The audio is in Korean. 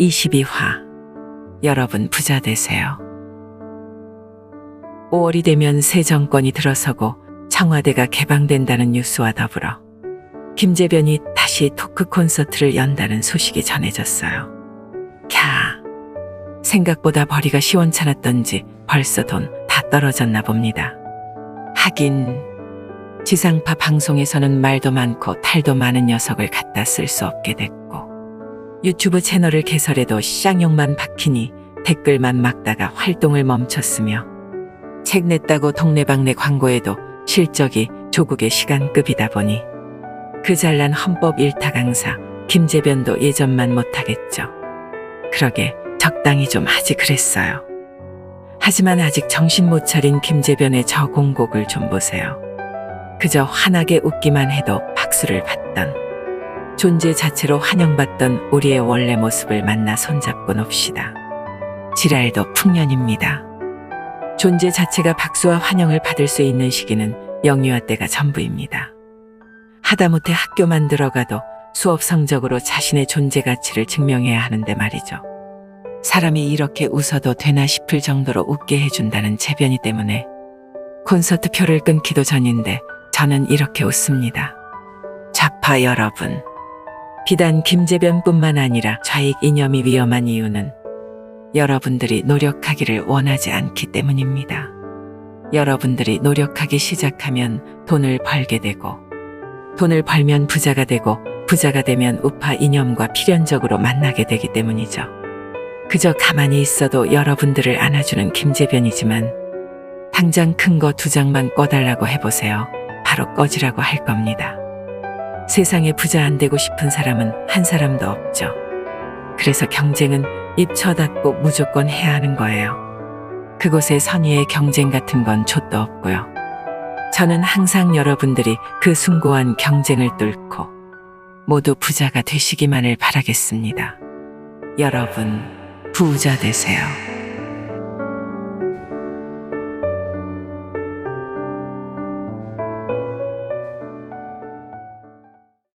제22화 여러분 부자 되세요. 5월이 되면 새 정권이 들어서고 청와대가 개방된다는 뉴스와 더불어 김재변이 다시 토크 콘서트를 연다는 소식이 전해졌어요. 캬, 생각보다 벌이가 시원찮았던지 벌써 돈 다 떨어졌나 봅니다. 하긴 지상파 방송에서는 말도 많고 탈도 많은 녀석을 갖다 쓸 수 없게 됐고 유튜브 채널을 개설해도 쌍욕만 박히니 댓글만 막다가 활동을 멈췄으며 책 냈다고 동네방네 광고에도 실적이 조국의 시간급이다 보니 그 잘난 헌법 일타 강사 김재변도 예전만 못하겠죠. 그러게 적당히 좀 하지 그랬어요. 하지만 아직 정신 못 차린 김재변의 저 공곡을 좀 보세요. 그저 환하게 웃기만 해도 박수를 받던 존재 자체로 환영받던 우리의 원래 모습을 만나 손잡고 놉시다. 지랄도 풍년입니다. 존재 자체가 박수와 환영을 받을 수 있는 시기는 영유아 때가 전부입니다. 하다못해 학교만 들어가도 수업 성적으로 자신의 존재 가치를 증명해야 하는데 말이죠. 사람이 이렇게 웃어도 되나 싶을 정도로 웃게 해준다는 재변이 때문에 콘서트 표를 끊기도 전인데 저는 이렇게 웃습니다. 좌파 여러분. 비단 김재변뿐만 아니라 좌익 이념이 위험한 이유는 여러분들이 노력하기를 원하지 않기 때문입니다. 여러분들이 노력하기 시작하면 돈을 벌게 되고, 돈을 벌면 부자가 되고, 부자가 되면 우파 이념과 필연적으로 만나게 되기 때문이죠. 그저 가만히 있어도 여러분들을 안아주는 김재변이지만, 당장 큰 거 두 장만 꺼달라고 해보세요. 바로 꺼지라고 할 겁니다. 세상에 부자 안 되고 싶은 사람은 한 사람도 없죠. 그래서 경쟁은 입 쳐닫고 무조건 해야 하는 거예요. 그곳에 선의의 경쟁 같은 건 좆도 없고요. 저는 항상 여러분들이 그 숭고한 경쟁을 뚫고 모두 부자가 되시기만을 바라겠습니다. 여러분, 부자 되세요.